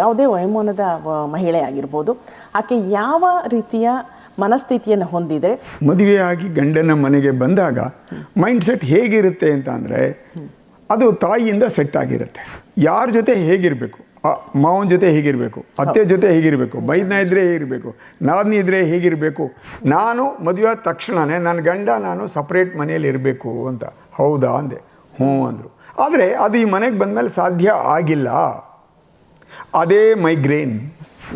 ಯಾವುದೇ ವಯೋಮಾನದ ಮಹಿಳೆ ಆಗಿರ್ಬೋದು, ಆಕೆ ಯಾವ ರೀತಿಯ ಮನಸ್ಥಿತಿಯನ್ನು ಹೊಂದಿದರೆ ಮದುವೆಯಾಗಿ ಗಂಡನ ಮನೆಗೆ ಬಂದಾಗ ಮೈಂಡ್ ಸೆಟ್ ಹೇಗಿರುತ್ತೆ ಅಂತ ಅಂದರೆ, ಅದು ತಾಯಿಯಿಂದ ಸೆಟ್ ಆಗಿರುತ್ತೆ. ಯಾರ ಜೊತೆ ಹೇಗಿರಬೇಕು ಮಾವನ ಜೊತೆ ಹೇಗಿರಬೇಕು, ಅತ್ತೆ ಜೊತೆ ಹೇಗಿರಬೇಕು, ಬೈದ್ನ ಇದ್ದರೆ ಹೇಗಿರಬೇಕು, ನಾದ್ನಿ ಇದ್ದರೆ ಹೇಗಿರಬೇಕು, ನಾನು ಮದುವೆ ಆದ ತಕ್ಷಣವೇ ನನ್ನ ಗಂಡ ನಾನು ಸಪ್ರೇಟ್ ಮನೆಯಲ್ಲಿ ಇರಬೇಕು ಅಂತ. ಹೌದಾ ಅಂದೆ. ಹ್ಞೂ ಅಂದರು. ಆದರೆ ಅದು ಈ ಮನೆಗೆ ಬಂದಮೇಲೆ ಸಾಧ್ಯ ಆಗಿಲ್ಲ. ಅದೇ ಮೈಗ್ರೇನ್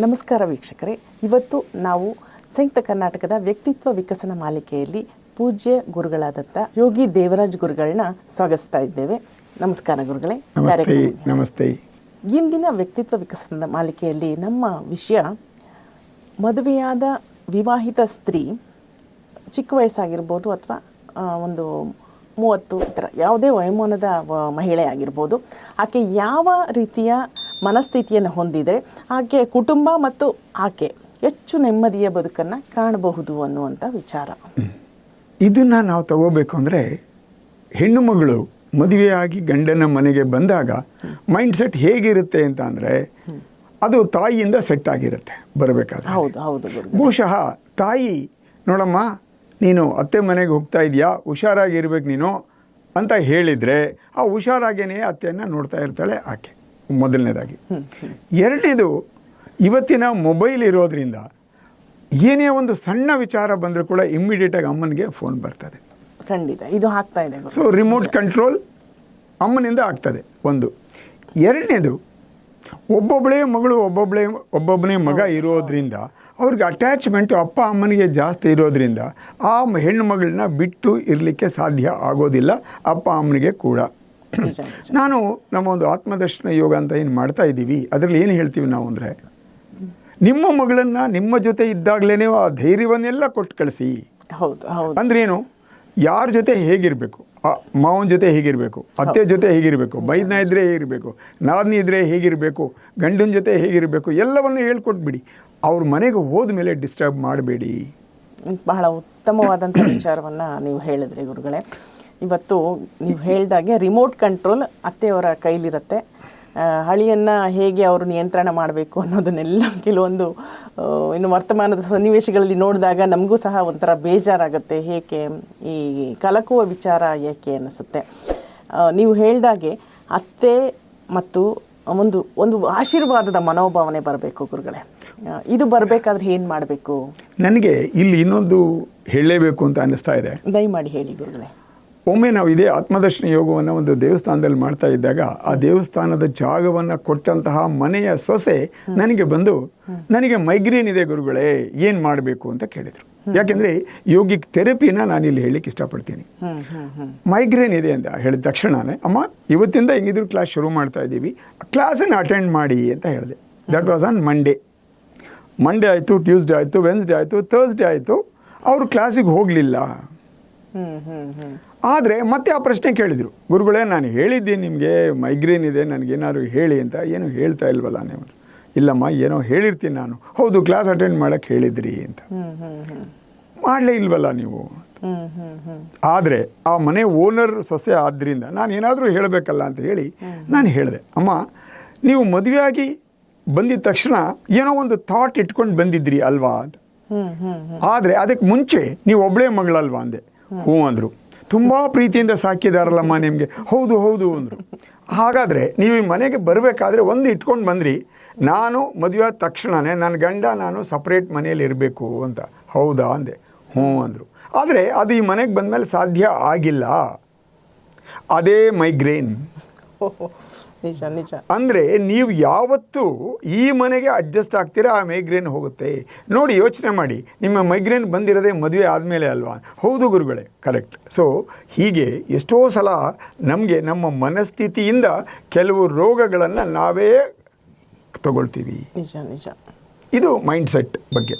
ನಮಸ್ಕಾರ ವೀಕ್ಷಕರೇ. ಇವತ್ತು ನಾವು ಸಂಯುಕ್ತ ಕರ್ನಾಟಕದ ವ್ಯಕ್ತಿತ್ವ ವಿಕಸನ ಮಾಲಿಕೆಯಲ್ಲಿ ಪೂಜ್ಯ ಗುರುಗಳಾದಂಥ ಯೋಗಿ ದೇವರಾಜ್ ಗುರುಗಳನ್ನ ಸ್ವಾಗತಿಸ್ತಾ ಇದ್ದೇವೆ. ನಮಸ್ಕಾರ ಗುರುಗಳೇ. ನಮಸ್ತೆ ಇಂದಿನ ವ್ಯಕ್ತಿತ್ವ ವಿಕಸನದ ಮಾಲಿಕೆಯಲ್ಲಿ ನಮ್ಮ ವಿಷಯ ಮದುವೆಯಾದ ವಿವಾಹಿತ ಸ್ತ್ರೀ ಚಿಕ್ಕ ವಯಸ್ಸಾಗಿರ್ಬೋದು ಅಥವಾ ಒಂದು ಮೂವತ್ತು ಈ ಥರ ಯಾವುದೇ ವಯೋಮಾನದ ಮಹಿಳೆ ಆಗಿರ್ಬೋದು ಆಕೆ ಯಾವ ರೀತಿಯ ಮನಸ್ಥಿತಿಯನ್ನು ಹೊಂದಿದರೆ ಆಕೆ ಕುಟುಂಬ ಮತ್ತು ಆಕೆ ಹೆಚ್ಚು ನೆಮ್ಮದಿಯ ಬದುಕನ್ನು ಕಾಣಬಹುದು ಅನ್ನುವಂಥ ವಿಚಾರ. ಇದನ್ನ ನಾವು ತಗೋಬೇಕು ಅಂದರೆ ಹೆಣ್ಣು ಮಗಳು ಮದುವೆಯಾಗಿ ಗಂಡನ ಮನೆಗೆ ಬಂದಾಗ ಮೈಂಡ್ ಸೆಟ್ ಹೇಗಿರುತ್ತೆ ಅಂತ ಅಂದರೆ ಅದು ತಾಯಿಯಿಂದ ಸೆಟ್ ಆಗಿರುತ್ತೆ ಬರಬೇಕಾದ್ರೆ. ಹೌದು ಹೌದು ಬಹುಶಃ ತಾಯಿ ನೋಡಮ್ಮ ನೀನು ಅತ್ತೆ ಮನೆಗೆ ಹೋಗ್ತಾ ಇದೆಯಾ? ಹುಷಾರಾಗಿರ್ಬೇಕು ನೀನು ಅಂತ ಹೇಳಿದರೆ ಆ ಹುಷಾರಾಗೇನೆ ಅತ್ತೆಯನ್ನು ನೋಡ್ತಾ ಇರ್ತಾಳೆ ಆಕೆ. ಮೊದಲನೇದಾಗಿ. ಎರಡನೇದು ಇವತ್ತಿನ ಮೊಬೈಲ್ ಇರೋದ್ರಿಂದ ಏನೇ ಒಂದು ಸಣ್ಣ ವಿಚಾರ ಬಂದರೂ ಕೂಡ ಇಮ್ಮಿಡಿಯೇಟಾಗಿ ಅಮ್ಮನಿಗೆ ಫೋನ್ ಬರ್ತದೆ. ಖಂಡಿತ ಇದು ಆಗ್ತಾ ಇದೆ ಸೊ ರಿಮೋಟ್ ಕಂಟ್ರೋಲ್ ಅಮ್ಮನಿಂದ ಆಗ್ತದೆ ಒಂದು. ಎರಡನೇದು ಒಬ್ಬೊಬ್ಬಳೇ ಮಗಳು ಒಬ್ಬೊಬ್ಬಳೇ ಒಬ್ಬೊಬ್ಬನೇ ಮಗ ಇರೋದ್ರಿಂದ ಅವ್ರಿಗೆ ಅಟ್ಯಾಚ್ಮೆಂಟು ಅಪ್ಪ ಅಮ್ಮನಿಗೆ ಜಾಸ್ತಿ ಇರೋದ್ರಿಂದ ಆ ಹೆಣ್ಣು ಮಗಳನ್ನ ಬಿಟ್ಟು ಇರಲಿಕ್ಕೆ ಸಾಧ್ಯ ಆಗೋದಿಲ್ಲ ಅಪ್ಪ ಅಮ್ಮನಿಗೆ ಕೂಡ. ನಾನು ನಮ್ಮ ಒಂದು ಆತ್ಮದರ್ಶನ ಯೋಗ ಅಂತ ಏನು ಮಾಡ್ತಾ ಇದ್ದೀವಿ ಅದರಲ್ಲಿ ಏನು ಹೇಳ್ತೀವಿ ನಾವು ಅಂದರೆ ನಿಮ್ಮ ಮಗಳನ್ನು ನಿಮ್ಮ ಜೊತೆ ಇದ್ದಾಗಲೇ ಆ ಧೈರ್ಯವನ್ನೆಲ್ಲ ಕೊಟ್ಟು ಕಳಿಸಿ. ಹೌದು ಹೌದು. ಅಂದ್ರೆ ಏನು ಯಾರ ಜೊತೆ ಹೇಗಿರಬೇಕು ಮಾವನ ಜೊತೆ ಹೇಗಿರಬೇಕು ಅತ್ತೆ ಜೊತೆ ಹೇಗಿರಬೇಕು ಬೈದ್ನ ಇದ್ದರೆ ಹೇಗಿರಬೇಕು ನಾದ್ನಿ ಇದ್ದರೆ ಹೇಗಿರಬೇಕು ಗಂಡನ ಜೊತೆ ಹೇಗಿರಬೇಕು ಎಲ್ಲವನ್ನು ಹೇಳ್ಕೊಟ್ಬಿಡಿ. ಅವ್ರ ಮನೆಗೆ ಹೋದ ಮೇಲೆ ಡಿಸ್ಟರ್ಬ್ ಮಾಡಬೇಡಿ. ಬಹಳ ಉತ್ತಮವಾದಂಥ ವಿಚಾರವನ್ನು ನೀವು ಹೇಳಿದ್ರಿ ಗುರುಗಳೇ. ಇವತ್ತು ನೀವು ಹೇಳಿದಾಗೆ ರಿಮೋಟ್ ಕಂಟ್ರೋಲ್ ಅತ್ತೆಯವರ ಕೈಲಿರುತ್ತೆ. ಹಳಿಯನ್ನು ಹೇಗೆ ಅವರು ನಿಯಂತ್ರಣ ಮಾಡಬೇಕು ಅನ್ನೋದನ್ನೆಲ್ಲ ಕೆಲವೊಂದು ಇನ್ನು ವರ್ತಮಾನದ ಸನ್ನಿವೇಶಗಳಲ್ಲಿ ನೋಡಿದಾಗ ನಮಗೂ ಸಹ ಒಂಥರ ಬೇಜಾರಾಗುತ್ತೆ. ಏಕೆ ಈ ಕಲಕುವ ವಿಚಾರ ಏಕೆ ಅನ್ನಿಸುತ್ತೆ. ನೀವು ಹೇಳಿದಾಗೆ ಅತ್ತೆ ಮತ್ತು ಒಂದು ಒಂದು ಆಶೀರ್ವಾದದ ಮನೋಭಾವನೆ ಬರಬೇಕು ಗುರುಗಳೇ. ಇದು ಬರಬೇಕಾದ್ರೆ ಏನು ಮಾಡಬೇಕು? ನನಗೆ ಇಲ್ಲಿ ಇನ್ನೊಂದು ಹೇಳಲೇಬೇಕು ಅಂತ ಅನ್ನಿಸ್ತಾ ಇದೆ. ದಯಮಾಡಿ ಹೇಳಿ ಗುರುಗಳೇ. ಒಮ್ಮೆ ನಾವು ಇದೇ ಆತ್ಮದರ್ಶನ ಯೋಗವನ್ನು ಒಂದು ದೇವಸ್ಥಾನದಲ್ಲಿ ಮಾಡ್ತಾ ಇದ್ದಾಗ ಆ ದೇವಸ್ಥಾನದ ಜಾಗವನ್ನು ಕೊಟ್ಟಂತಹ ಮನೆಯ ಸೊಸೆ ನನಗೆ ಬಂದು, ನನಗೆ ಮೈಗ್ರೇನ್ ಇದೆ ಗುರುಗಳೇ, ಏನು ಮಾಡಬೇಕು? ಅಂತ ಕೇಳಿದರು. ಯಾಕೆಂದರೆ ಯೋಗಿಕ್ ಥೆರಪಿನ ನಾನು ಇಲ್ಲಿ ಹೇಳಿಕ್ಕೆ ಇಷ್ಟಪಡ್ತೀನಿ. ಮೈಗ್ರೇನ್ ಇದೆ ಅಂತ ಹೇಳಿದ ತಕ್ಷಣನೇ, ಅಮ್ಮ, ಇವತ್ತಿಂದ ಹೆಂಗಿದ್ರು ಕ್ಲಾಸ್ ಶುರು ಮಾಡ್ತಾ ಇದ್ದೀವಿ, ಕ್ಲಾಸನ್ನು ಅಟೆಂಡ್ ಮಾಡಿ ಅಂತ ಹೇಳಿದೆ. That was on Monday Monday ಆಯಿತು ಟ್ಯೂಸ್ಡೇ ಆಯಿತು ವೆನ್ಸ್ಡೇ ಆಯಿತು ಥರ್ಸ್ಡೇ ಆಯಿತು, ಅವರು ಕ್ಲಾಸಿಗೆ ಹೋಗಲಿಲ್ಲ. ಆದರೆ ಮತ್ತೆ ಆ ಪ್ರಶ್ನೆ ಕೇಳಿದರು. ಗುರುಗಳೇ ನಾನು ಹೇಳಿದ್ದೀನಿ ನಿಮಗೆ ಮೈಗ್ರೇನ್ ಇದೆ ನನಗೇನಾದ್ರು ಹೇಳಿ ಅಂತ ಏನು ಹೇಳ್ತಾ ಇಲ್ವಲ್ಲ ನೀವು? ಇಲ್ಲಮ್ಮ ಏನೋ ಹೇಳಿರ್ತೀನಿ ನಾನು. ಹೌದು ಕ್ಲಾಸ್ ಅಟೆಂಡ್ ಮಾಡಕ್ಕೆ ಹೇಳಿದ್ರಿ ಅಂತ. ಮಾಡಲೇ ಇಲ್ವಲ್ಲ ನೀವು? ಆದರೆ ಆ ಮನೆ ಓನರ್ ಸೊಸೆ ಆದ್ದರಿಂದ ನಾನು ಏನಾದರೂ ಹೇಳಬೇಕಲ್ಲ ಅಂತ ಹೇಳಿ ನಾನು ಹೇಳಿದೆ. ಅಮ್ಮ ನೀವು ಮದುವೆಯಾಗಿ ಬಂದಿದ ತಕ್ಷಣ ಏನೋ ಒಂದು ಥಾಟ್ ಇಟ್ಕೊಂಡು ಬಂದಿದ್ರಿ ಅಲ್ವಾ ಅಂತ. ಆದರೆ ಅದಕ್ಕೆ ಮುಂಚೆ ನೀವು ಒಬ್ಬಳೇ ಮಗಳಲ್ವಾ ಅಂದೆ. ಹ್ಞೂ ಅಂದರು. ತುಂಬ ಪ್ರೀತಿಯಿಂದ ಸಾಕಿದಾರಲ್ಲಮ್ಮ ನಿಮಗೆ. ಹೌದು ಹೌದು ಅಂದರು. ಹಾಗಾದರೆ ನೀವು ಈ ಮನೆಗೆ ಬರಬೇಕಾದ್ರೆ ಒಂದು ಇಟ್ಕೊಂಡು ಬಂದ್ರಿ, ನಾನು ಮದುವೆ ಆದ ತಕ್ಷಣವೇ ನನ್ನ ಗಂಡ ನಾನು ಸಪ್ರೇಟ್ ಮನೆಯಲ್ಲಿ ಇರಬೇಕು ಅಂತ. ಹೌದಾ ಅಂದೆ. ಹ್ಞೂ ಅಂದರು. ಆದರೆ ಅದು ಈ ಮನೆಗೆ ಬಂದಮೇಲೆ ಸಾಧ್ಯ ಆಗಿಲ್ಲ. ಅದೇ ಮೈಗ್ರೇನ್ ನಿಜ ನಿಜ. ಅಂದರೆ ನೀವು ಯಾವತ್ತೂ ಈ ಮನೆಗೆ ಅಡ್ಜಸ್ಟ್ ಆಗ್ತೀರಾ ಆ ಮೈಗ್ರೇನ್ ಹೋಗುತ್ತೆ? ನೋಡಿ ಯೋಚನೆ ಮಾಡಿ. ನಿಮ್ಮ ಮೈಗ್ರೇನ್ ಬಂದಿರೋದೇ ಮದುವೆ ಆದಮೇಲೆ ಅಲ್ವಾ? ಹೌದು ಗುರುಗಳೇ ಕರೆಕ್ಟ್ ಸೊ ಹೀಗೆ ಎಷ್ಟೋ ಸಲ ನಮಗೆ ನಮ್ಮ ಮನಸ್ಥಿತಿಯಿಂದ ಕೆಲವು ರೋಗಗಳನ್ನು ನಾವೇ ತಗೊಳ್ತೀವಿ. ನಿಜ ನಿಜ. ಇದು ಮೈಂಡ್ ಸೆಟ್ ಬಗ್ಗೆ.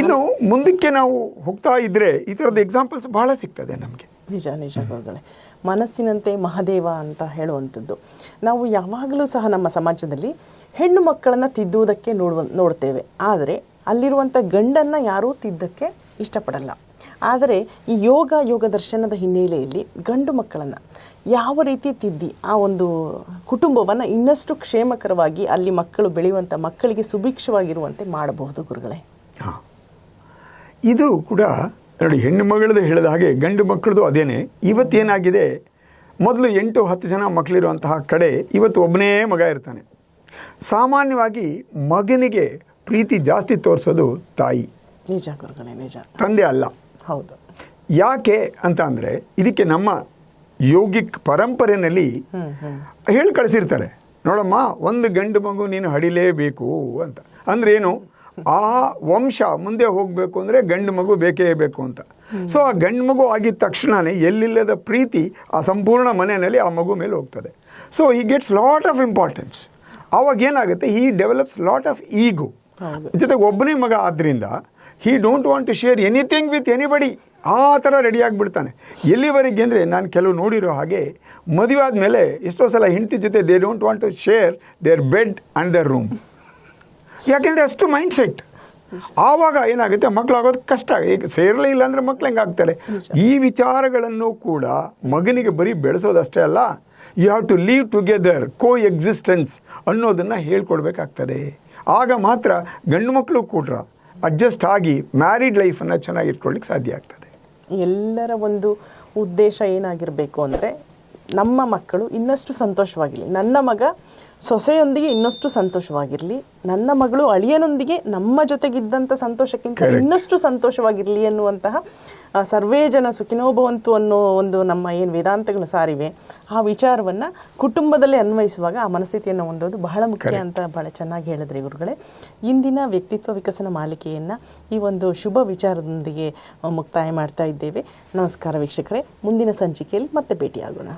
ಇನ್ನು ಮುಂದಕ್ಕೆ ನಾವು ಹೋಗ್ತಾ ಇದ್ದರೆ ಈ ಥರದ ಎಕ್ಸಾಂಪಲ್ಸ್ ಬಹಳ ಸಿಗ್ತದೆ ನಮಗೆ. ನಿಜ ನಿಜ ಗುರುಗಳೇ. ಮನಸ್ಸಿನಂತೆ ಮಹಾದೇವ ಅಂತ ಹೇಳುವಂಥದ್ದು. ನಾವು ಯಾವಾಗಲೂ ಸಹ ನಮ್ಮ ಸಮಾಜದಲ್ಲಿ ಹೆಣ್ಣು ಮಕ್ಕಳನ್ನು ತಿದ್ದುವುದಕ್ಕೆ ನೋಡುವ, ನೋಡ್ತೇವೆ. ಆದರೆ ಅಲ್ಲಿರುವಂಥ ಗಂಡನ್ನು ಯಾರೂ ತಿದ್ದಕ್ಕೆ ಇಷ್ಟಪಡಲ್ಲ. ಆದರೆ ಈ ಯೋಗ ಯೋಗ ದರ್ಶನದ ಹಿನ್ನೆಲೆಯಲ್ಲಿ ಗಂಡು ಮಕ್ಕಳನ್ನು ಯಾವ ರೀತಿ ತಿದ್ದಿ, ಆ ಒಂದು ಕುಟುಂಬವನ್ನು ಇನ್ನಷ್ಟು ಕ್ಷೇಮಕರವಾಗಿ ಅಲ್ಲಿ ಮಕ್ಕಳು ಬೆಳೆಯುವಂಥ ಮಕ್ಕಳಿಗೆ ಸುಭಿಕ್ಷವಾಗಿರುವಂತೆ ಮಾಡಬಹುದು ಗುರುಗಳೇ. ಹಾಂ. ಇದು ಕೂಡ ನೋಡಿ ಹೆಣ್ಣು ಮಗಳದು ಹೇಳಿದ ಹಾಗೆ ಗಂಡು ಮಕ್ಕಳದು ಅದೇನೆ. ಇವತ್ತೇನಾಗಿದೆ ಮೊದಲು ಎಂಟು ಹತ್ತು ಜನ ಮಕ್ಕಳಿರುವಂತಹ ಕಡೆ ಇವತ್ತು ಒಬ್ಬನೇ ಮಗ ಇರ್ತಾನೆ. ಸಾಮಾನ್ಯವಾಗಿ ಮಗನಿಗೆ ಪ್ರೀತಿ ಜಾಸ್ತಿ ತೋರಿಸೋದು ತಾಯಿ. ನಿಜ ಗುರುಗಳೇ ನಿಜ. ತಂದೆ ಅಲ್ಲ. ಹೌದು. ಯಾಕೆ ಅಂತ ಅಂದರೆ ಇದಕ್ಕೆ ನಮ್ಮ ಯೋಗಿಕ್ ಪರಂಪರೆಯಲ್ಲಿ ಹೇಳಿ ಕಳಿಸಿರ್ತಾರೆ ನೋಡಮ್ಮ ಒಂದು ಗಂಡು ಮಗು ನೀನು ಹಡಿಲೇಬೇಕು ಅಂತ. ಅಂದ್ರೆ ಏನು? ಆ ವಂಶ ಮುಂದೆ ಹೋಗಬೇಕು ಅಂದರೆ ಗಂಡು ಮಗು ಬೇಕೇ ಬೇಕು ಅಂತ. ಸೊ ಆ ಗಂಡು ಮಗು ಆಗಿದ ತಕ್ಷಣನೇ ಎಲ್ಲಿಲ್ಲದ ಪ್ರೀತಿ ಆ ಸಂಪೂರ್ಣ ಮನೆಯಲ್ಲಿ ಆ ಮಗು ಮೇಲೆ ಹೋಗ್ತದೆ. ಸೊ ಈ ಗೆಟ್ಸ್ ಲಾಟ್ ಆಫ್ ಇಂಪಾರ್ಟೆನ್ಸ್ ಆವಾಗ ಏನಾಗುತ್ತೆ? ಈ ಡೆವಲಪ್ಸ್ ಲಾಟ್ ಆಫ್ ಈಗೋ. ಜೊತೆಗೆ ಒಬ್ಬನೇ ಮಗ ಆದ್ದರಿಂದ he don't want to share anything with anybody ಆ ಥರ ರೆಡಿ ಆಗಿಬಿಡ್ತಾನೆ. ಎಲ್ಲಿವರೆಗೆ ಅಂದರೆ ನಾನು ಕೆಲವು ನೋಡಿರೋ ಹಾಗೆ ಮದುವೆ ಆದಮೇಲೆ ಎಷ್ಟೋ ಸಲ ಹೆಂಡತಿ ಜೊತೆ they don't want to share their bed and their room ಯಾಕೆಂದರೆ ಅಷ್ಟು ಮೈಂಡ್ ಸೆಟ್ ಆವಾಗ ಏನಾಗುತ್ತೆ ಮಕ್ಕಳಾಗೋದು ಕಷ್ಟ. ಈಗ ಸೇರಲೇ ಇಲ್ಲ ಅಂದರೆ ಮಕ್ಳು ಹೆಂಗಾಗ್ತಾರೆ ಈ ವಿಚಾರಗಳನ್ನು ಕೂಡ ಮಗನಿಗೆ ಬರೀ ಬೆಳೆಸೋದಷ್ಟೇ ಅಲ್ಲ you have to live together coexistence ಅನ್ನೋದನ್ನು ಹೇಳ್ಕೊಡ್ಬೇಕಾಗ್ತದೆ. ಆಗ ಮಾತ್ರ ಗಂಡು ಮಕ್ಕಳು ಕೂಡ ಅಡ್ಜಸ್ಟ್ ಆಗಿ ಮ್ಯಾರಿಡ್ ಲೈಫನ್ನು ಚೆನ್ನಾಗಿ ಇಟ್ಕೊಳ್ಳಿಕ್ಕೆ ಸಾಧ್ಯ ಆಗ್ತದೆ. ಎಲ್ಲರ ಒಂದು ಉದ್ದೇಶ ಏನಾಗಿರಬೇಕು ಅಂದರೆ ನಮ್ಮ ಮಕ್ಕಳು ಇನ್ನಷ್ಟು ಸಂತೋಷವಾಗಿರಲಿ. ನನ್ನ ಮಗ ಸೊಸೆಯೊಂದಿಗೆ ಇನ್ನಷ್ಟು ಸಂತೋಷವಾಗಿರಲಿ. ನನ್ನ ಮಗಳು ಅಳಿಯನೊಂದಿಗೆ ನಮ್ಮ ಜೊತೆಗಿದ್ದಂಥ ಸಂತೋಷಕ್ಕಿಂತ ಇನ್ನಷ್ಟು ಸಂತೋಷವಾಗಿರಲಿ ಅನ್ನುವಂತಹ ಆ, ಸರ್ವೇ ಜನ ಸುಖಿನೋಭವಂತು ಅನ್ನೋ ಒಂದು ನಮ್ಮ ಏನು ವೇದಾಂತಗಳು ಸಾರಿವೆ ಆ ವಿಚಾರವನ್ನು ಕುಟುಂಬದಲ್ಲಿ ಅನ್ವಯಿಸುವಾಗ ಆ ಮನಸ್ಥಿತಿಯನ್ನು ಹೊಂದೋದು ಬಹಳ ಮುಖ್ಯ ಅಂತ ಬಹಳ ಚೆನ್ನಾಗಿ ಹೇಳಿದ್ರಿ ಗುರುಗಳೇ. ಇಂದಿನ ವ್ಯಕ್ತಿತ್ವ ವಿಕಸನ ಮಾಲಿಕೆಯನ್ನು ಈ ಒಂದು ಶುಭ ವಿಚಾರದೊಂದಿಗೆ ಮುಕ್ತಾಯ ಮಾಡ್ತಾ ಇದ್ದೇವೆ. ನಮಸ್ಕಾರ ವೀಕ್ಷಕರೇ. ಮುಂದಿನ ಸಂಚಿಕೆಯಲ್ಲಿ ಮತ್ತೆ ಭೇಟಿಯಾಗೋಣ.